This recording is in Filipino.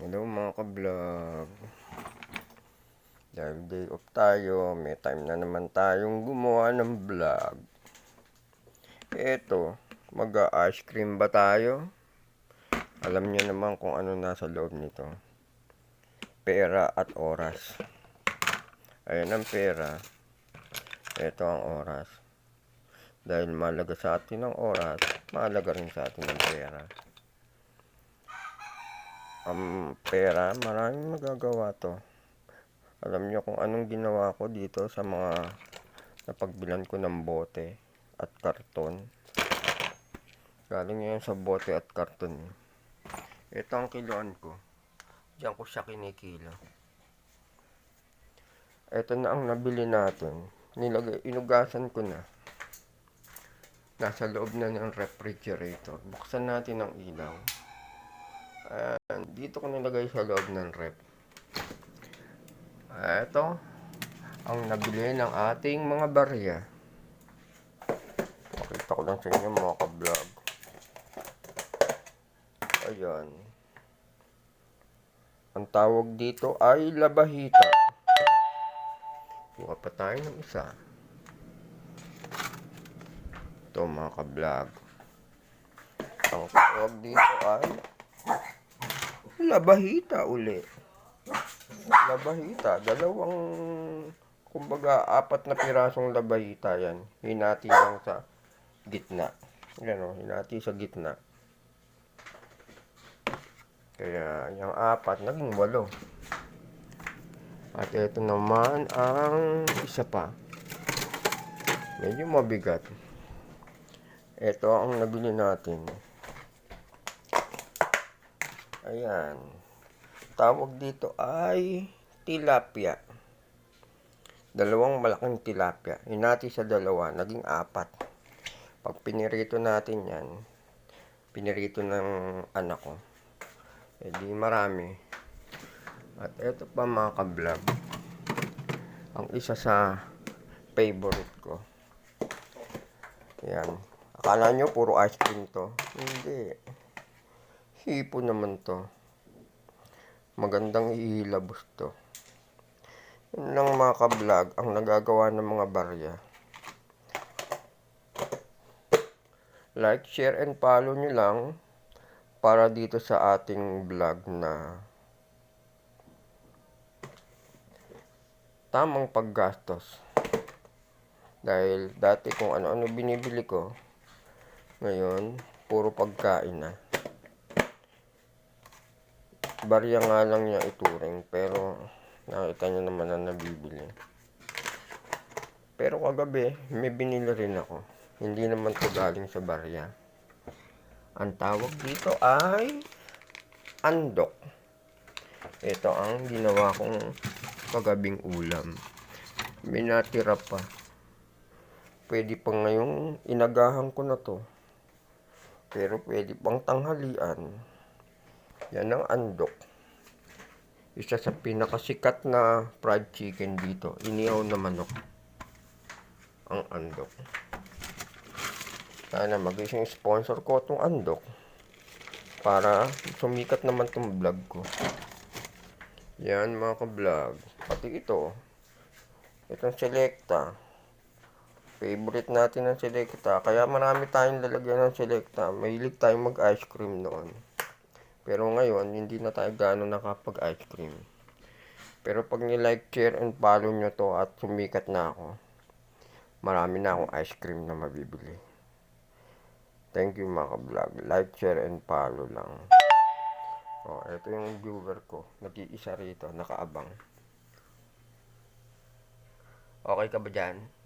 Hello mga ka-vlog. Dahil day off tayo, may time na naman tayong gumawa ng vlog. Eto, mag-ice cream ba tayo? Alam niyo naman kung ano nasa loob nito. Pera at oras. Ayan ang pera. Ito ang oras. Dahil malaga sa atin ang oras, malaga rin sa atin ang pera ang pera, maraming magagawa to. Alam niyo kung anong ginawa ko dito sa mga napagbilan ko ng bote at karton. Galing yan sa bote at karton. Ito ang kiloan ko. Diyan ko siya kinikilo. Ito na ang nabili natin. Nilagay, inugasan ko na. Nasa loob na ng refrigerator. Buksan natin ang ilaw. Ayan, dito ko nilagay sa loob ng rep. Ito, ang nabili ng ating mga barya. Pakita ko lang sa inyo mga ka-vlog. Ayan. Ang tawag dito ay labahita. Kuha pa tayo ng isa. Ito mga ka-vlog. Ang tawag dito ay labahita uli. Labahita, dalawang kumbaga apat na pirasong labahita yan. Hinati lang sa gitna. Yan o, hinati sa gitna. Kaya yung apat naging walo. At ito naman ang isa pa. Medyo mabigat. Ito ang nabili natin. Ayan. Tawag dito ay tilapia. Dalawang malaking tilapia. Hinati sa dalawa, naging apat. Pag pinirito natin yan, pinirito ng anak ko, edi marami. At eto pa mga ka-vlog, ang isa sa favorite ko. Yan. Akala nyo puro ice cream to? Hindi. Hipo naman to. Magandang ihilabos to. Yun lang mga ka-vlog ang nagagawa ng mga barya. Like, share, and follow nyo lang para dito sa ating vlog na tamang paggastos. Dahil dati kung ano-ano binibili ko, ngayon, puro pagkain na barya nga lang niya ituring pero nakita niyo naman na nabibili. Pero kagabi may binili rin ako. Hindi naman to galing sa barya. Ang tawag dito ay andok. Ito ang ginawa kong kagabing ulam. May natira pa. Pwede pa ngayong inagahan ko na to. Pero pwede pang tanghalian yan ang andok. Isa sa pinakasikat na fried chicken dito. Inihaw na manok. Ang andok. Sana magising sponsor ko itong andok. Para sumikat naman itong vlog ko. Yan mga ka-vlog. Pati ito. Itong selecta. Favorite natin ang selecta. Kaya marami tayong lalagyan ng selecta. Mahilig tayong mag-ice cream noon. Pero ngayon, hindi na tayo gano'n nakapag-ice cream. Pero pag ni-like, share, and follow nyo to at sumikat na ako, marami na akong ice cream na mabibili. Thank you mga ka-vlog. Like, share, and follow lang. Oh, ito yung viewer ko. Nag-iisa rito, nakaabang. Okay ka ba dyan?